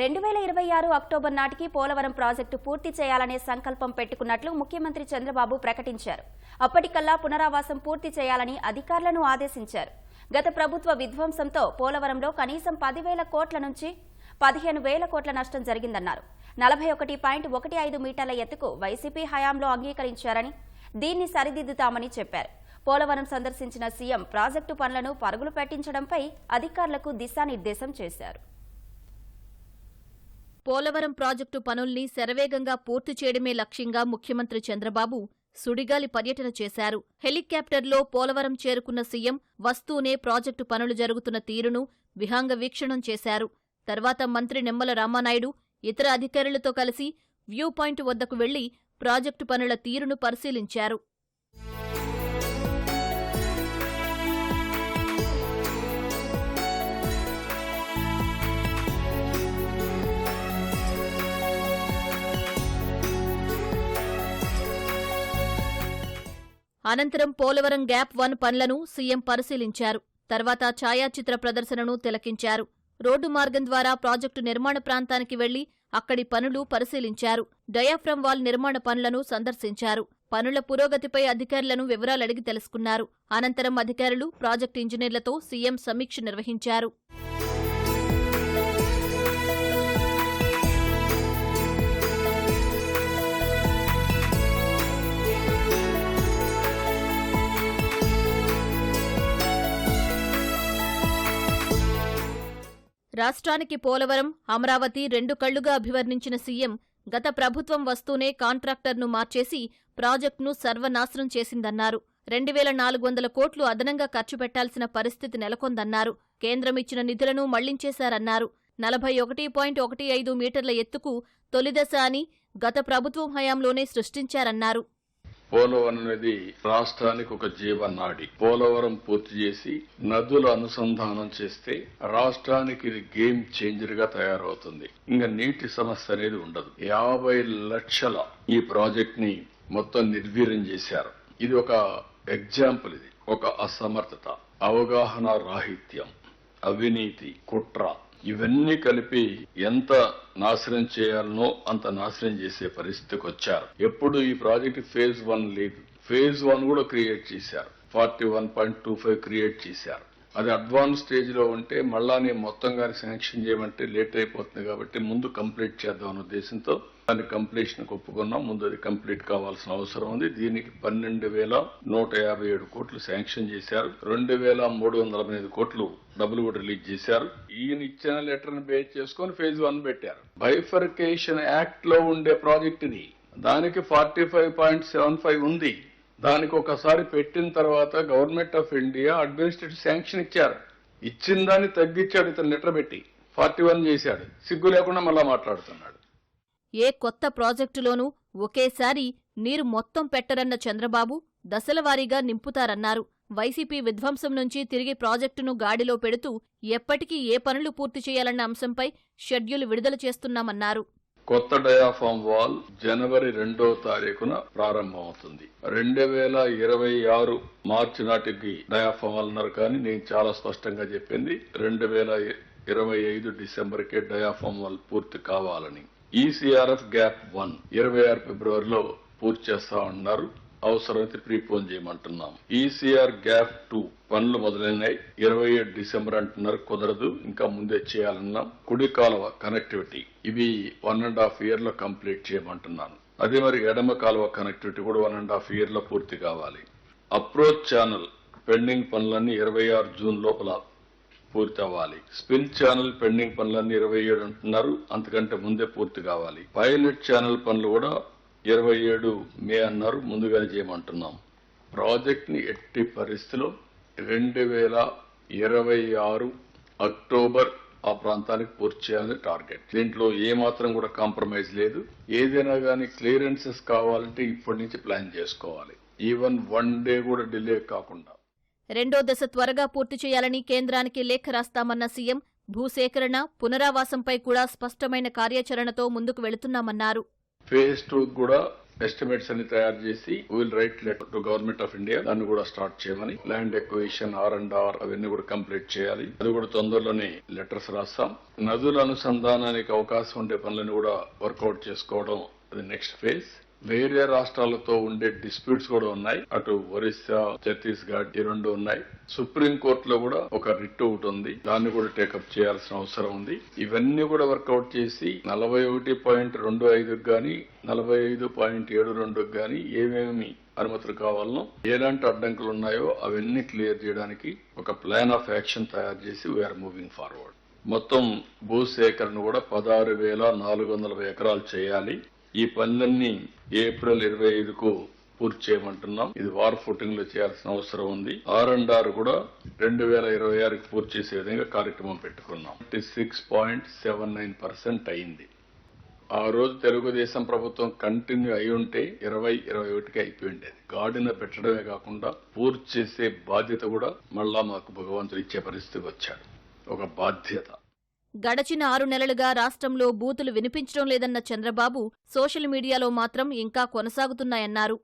రెండు వేల ఇరవై ఆరు అక్టోబర్ నాటికి పోలవరం ప్రాజెక్టు పూర్తి చేయాలనే సంకల్పం పెట్టుకున్నట్లు ముఖ్యమంత్రి చంద్రబాబు ప్రకటించారు. అప్పటికల్లా పునరావాసం పూర్తి చేయాలని అధికారులను ఆదేశించారు. గత ప్రభుత్వ విధ్వంసంతో పోలవరంలో కనీసం పదివేల కోట్ల నుంచి పదిహేను వేల కోట్ల నష్టం జరిగిందన్నారు. నలభై ఒకటి పాయింట్ ఒకటి ఐదు మీటర్ల ఎత్తుకు వైసీపీ హయాంలో అంగీకరించారని దీన్ని సరిదిద్దుతామని చెప్పారు. పోలవరం సందర్శించిన సీఎం ప్రాజెక్టు పనులను పరుగులు పెట్టించడంపై అధికారులకు దిశానిర్దేశం చేశారు. పోలవరం ప్రాజెక్టు పనుల్ని శరవేగంగా పూర్తి చేయడమే లక్ష్యంగా ముఖ్యమంత్రి చంద్రబాబు సుడిగాలి పర్యటన చేశారు. హెలికాప్టర్లో పోలవరం చేరుకున్న సీఎం వస్తూనే ప్రాజెక్టు పనులు జరుగుతున్న తీరును విహంగ వీక్షణం చేశారు. తర్వాత మంత్రి నిమ్మల రామానాయుడు ఇతర అధికారులతో కలిసి వ్యూ పాయింట్ వద్దకు వెళ్ళి ప్రాజెక్టు పనుల తీరును పరిశీలించారు. అనంతరం పోలవరం గ్యాప్ వన్ పనులను సీఎం పరిశీలించారు. తర్వాత ఛాయాచిత్ర ప్రదర్శనను తిలకించారు. రోడ్డు మార్గం ద్వారా ప్రాజెక్టు నిర్మాణ ప్రాంతానికి వెళ్ళి అక్కడి పనులు పరిశీలించారు. డయాఫ్రమ్ వాల్ నిర్మాణ పనులను సందర్శించారు. పనుల పురోగతిపై అధికారులను వివరాలడిగి తెలుసుకున్నారు. అనంతరం అధికారులు ప్రాజెక్టు ఇంజనీర్లతో సీఎం సమీక్ష నిర్వహించారు. రాష్ట్రానికి పోలవరం అమరావతి రెండు కళ్ళుగా అభివర్ణించిన సీఎం గత ప్రభుత్వం వస్తూనే కాంట్రాక్టర్ను మార్చేసి ప్రాజెక్టును సర్వనాశనం చేసిందన్నారు. రెండు వేల నాలుగు వందల కోట్లు అదనంగా ఖర్చు పెట్టాల్సిన పరిస్థితి నెలకొందన్నారు. కేంద్రం ఇచ్చిన నిధులను మళ్ళించేశారన్నారు. నలభై ఒకటి పాయింట్ ఒకటి ఐదు మీటర్ల ఎత్తుకు తొలిదశ అని గత ప్రభుత్వం హయాంలోనే సృష్టించారన్నారు. పోలవరం అనేది రాష్ట్రానికి ఒక జీవనాడి. పోలవరం పూర్తి చేసి నదుల అనుసంధానం చేస్తే రాష్ట్రానికి ఇది గేమ్ చేంజర్గా తయారవుతుంది. ఇంకా నీటి సమస్య అనేది ఉండదు. యాభై లక్షల ఈ ప్రాజెక్ట్ని మొత్తం నిర్వీర్యం చేశారు. ఇది ఒక ఎగ్జాంపుల్ ఇది. ఒక అసమర్థత అవగాహన రాహిత్యం అవినీతి కుట్ర ఇవన్నీ కలిపి ఎంత నాశనం చేయాలనో అంత నాశనం చేసే పరిస్థితికి వచ్చారు. ఎప్పుడు ఈ ప్రాజెక్ట్ ఫేజ్ వన్ లేదు. ఫేజ్ వన్ కూడా క్రియేట్ చేశారు. Forty one point two five create చేశారు. అది అడ్వాన్స్ స్టేజ్లో ఉంటే మళ్ళా నేను మొత్తం కానీ శాంక్షన్ చేయమంటే లేట్ అయిపోతుంది కాబట్టి ముందు కంప్లీట్ చేద్దాం ఉద్దేశంతో దాని కంప్లీషన్ ఒప్పుకున్నాం. ముందు అది కంప్లీట్ కావాల్సిన అవసరం ఉంది. దీనికి పన్నెండు వేల నూట యాభై ఏడు కోట్లు శాంక్షన్ చేశారు. రెండు వేల మూడు వందల ఎనిమిది కోట్లు డబ్బులు కూడా రిలీజ్ చేశారు. ఈయన ఇచ్చిన లెటర్ని బేస్ చేసుకొని ఫేజ్ వన్ పెట్టారు. బైఫర్కేషన్ యాక్ట్లో ఉండే ప్రాజెక్ట్ ఇది. దానికి forty five point seven five ఉంది. దానికి ఒకసారి పెట్టిన తర్వాత government of India administrative sanction ఇచ్చారు. ఇచ్చిన దాన్ని తగ్గించాడు ఇతను లెటర్ పెట్టి. ఫార్టీ వన్ చేశాడు. సిగ్గు లేకుండా మళ్ళా మాట్లాడుతున్నాడు. ఏ కొత్త ప్రాజెక్టులోనూ ఒకేసారి నీరు మొత్తం పెట్టరన్న చంద్రబాబు దశలవారీగా నింపుతారన్నారు. వైసీపీ విధ్వంసం నుంచి తిరిగి ప్రాజెక్టును గాడిలో పెడుతూ ఎప్పటికీ ఏ పనులు పూర్తి చేయాలన్న అంశంపై షెడ్యూల్ విడుదల చేస్తున్నామన్నారు. కొత్త డయాఫామ్ వాల్ జనవరి రెండో తారీఖున ప్రారంభమవుతుంది. రెండు వేల ఇరవై ఆరు మార్చి నాటికి డయాఫామ్ వాల్ అన్నారు కానీ నేను చాలా స్పష్టంగా చెప్పింది రెండు వేల ఇరవై ఐదు డిసెంబర్కే డయాఫామ్ వాల్ పూర్తి కావాలని. ఈసీఆర్ఎఫ్ గ్యాప్ వన్ ఇరవై ఆరు ఫిబ్రవరిలో పూర్తి చేస్తా ఉన్నారు. అవసరమైతే ప్రీపోన్ చేయమంటున్నాం. ఈసీఆర్ గ్యాప్ టూ పనులు మొదలైనాయి. ఇరవై ఏడు డిసెంబర్ అంటున్నారు. కుదరదు. ఇంకా ముందే చేయాలన్నాం. కుడి కాలువ కనెక్టివిటీ ఇవి వన్ అండ్ హాఫ్ ఇయర్లో కంప్లీట్ చేయమంటున్నాను. అదే మరి ఎడమ కాలువ కనెక్టివిటీ కూడా వన్ అండ్ హాఫ్ ఇయర్లో పూర్తి కావాలి. అప్రోచ్ ఛానల్ పెండింగ్ పనులన్నీ ఇరవై ఆరు జూన్ లోపల పూర్తి అవ్వాలి. స్పిల్ ఛానల్ పెండింగ్ పనులన్నీ ఇరవై ఏడు అంటున్నారు. అంతకంటే ముందే పూర్తి కావాలి. పైలట్ ఛానల్ పనులు కూడా ఇరవై ఏడు మే అన్నారు ముందుగానే చేయమంటున్నాం. ప్రాజెక్ట్ని ఎట్టి పరిస్థితిలో రెండు వేల ఇరవై ఆరు అక్టోబర్ ఆ ప్రాంతానికి పూర్తి చేయాలని టార్గెట్. దీంట్లో ఏ మాత్రం కూడా కాంప్రమైజ్ లేదు. ఏదైనా కానీ క్లియరెన్సెస్ కావాలంటే ఇప్పటి నుంచి ప్లాన్ చేసుకోవాలి. ఈవెన్ వన్ డే కూడా డిలే కాకుండా. రెండో దశ త్వరగా పూర్తి చేయాలని కేంద్రానికి లేఖ రాస్తామన్న సీఎం భూసేకరణ పునరావాసంపై కూడా స్పష్టమైన కార్యాచరణతో ముందుకు వెళుతున్నామన్నారు. ఫేజ్ టూ కూడా ఎస్టిమేట్స్ అన్ని తయారు చేసి will write letter to government of India దాన్ని కూడా స్టార్ట్ చేయమని. Land acquisition R and R అవన్నీ కూడా కంప్లీట్ చేయాలి. అది కూడా తొందరలోనే లెటర్స్ రాస్తాం. నదుల అనుసంధానానికి అవకాశం ఉండే పనులను కూడా వర్కౌట్ చేసుకోవడం అది నెక్స్ట్ ఫేజ్ వేరే రాష్ట్రాలతో ఉండే డిస్ప్యూట్స్ కూడా ఉన్నాయి. అటు ఒరిస్సా ఛత్తీస్గఢ్ ఈ రెండు ఉన్నాయి. సుప్రీం కోర్టులో కూడా ఒక రిట్ ఒకటి ఉంది. దాన్ని కూడా టేకప్ చేయాల్సిన అవసరం ఉంది. ఇవన్నీ కూడా వర్కౌట్ చేసి నలభై ఒకటి పాయింట్ రెండు ఐదుకు గాని నలభై ఐదు పాయింట్ ఏడు రెండుకు గాని ఏమేమి అనుమతులు కావాలనో ఎలాంటి అడ్డంకులు ఉన్నాయో అవన్నీ క్లియర్ చేయడానికి ఒక ప్లాన్ ఆఫ్ యాక్షన్ తయారు చేసి వీఆర్ మూవింగ్ ఫార్వర్డ్ మొత్తం భూసేకరణ కూడా పదహారు వేల నాలుగు వందల ఎకరాలు చేయాలి. ఈ పనులన్నీ ఏప్రిల్ ఇరవై ఐదుకు పూర్తి చేయమంటున్నాం. ఇది వార్ ఫుటింగ్లో చేయాల్సిన అవసరం ఉంది. ఆర్ అండ్ ఆర్ కూడా రెండు వేల ఇరవై ఆరుకి పూర్తి చేసే విధంగా కార్యక్రమం పెట్టుకున్నాం. Six point seven nine percent అయింది. ఆ రోజు తెలుగుదేశం ప్రభుత్వం కంటిన్యూ అయి ఉంటే ఇరవై ఇరవై ఒకటికి అయిపోయి ఉండేది. గాడిన పెట్టడమే కాకుండా పూర్తి చేసే బాధ్యత కూడా మళ్ళా మాకు భగవంతుడు ఇచ్చే పరిస్థితికి వచ్చాడు. ఒక బాధ్యత. గడచిన ఆరు నెలలుగా రాష్ట్రంలో బూతులు వినిపించడం లేదన్న చంద్రబాబు సోషల్ మీడియాలో మాత్రం ఇంకా కొనసాగుతున్నాయన్నారు.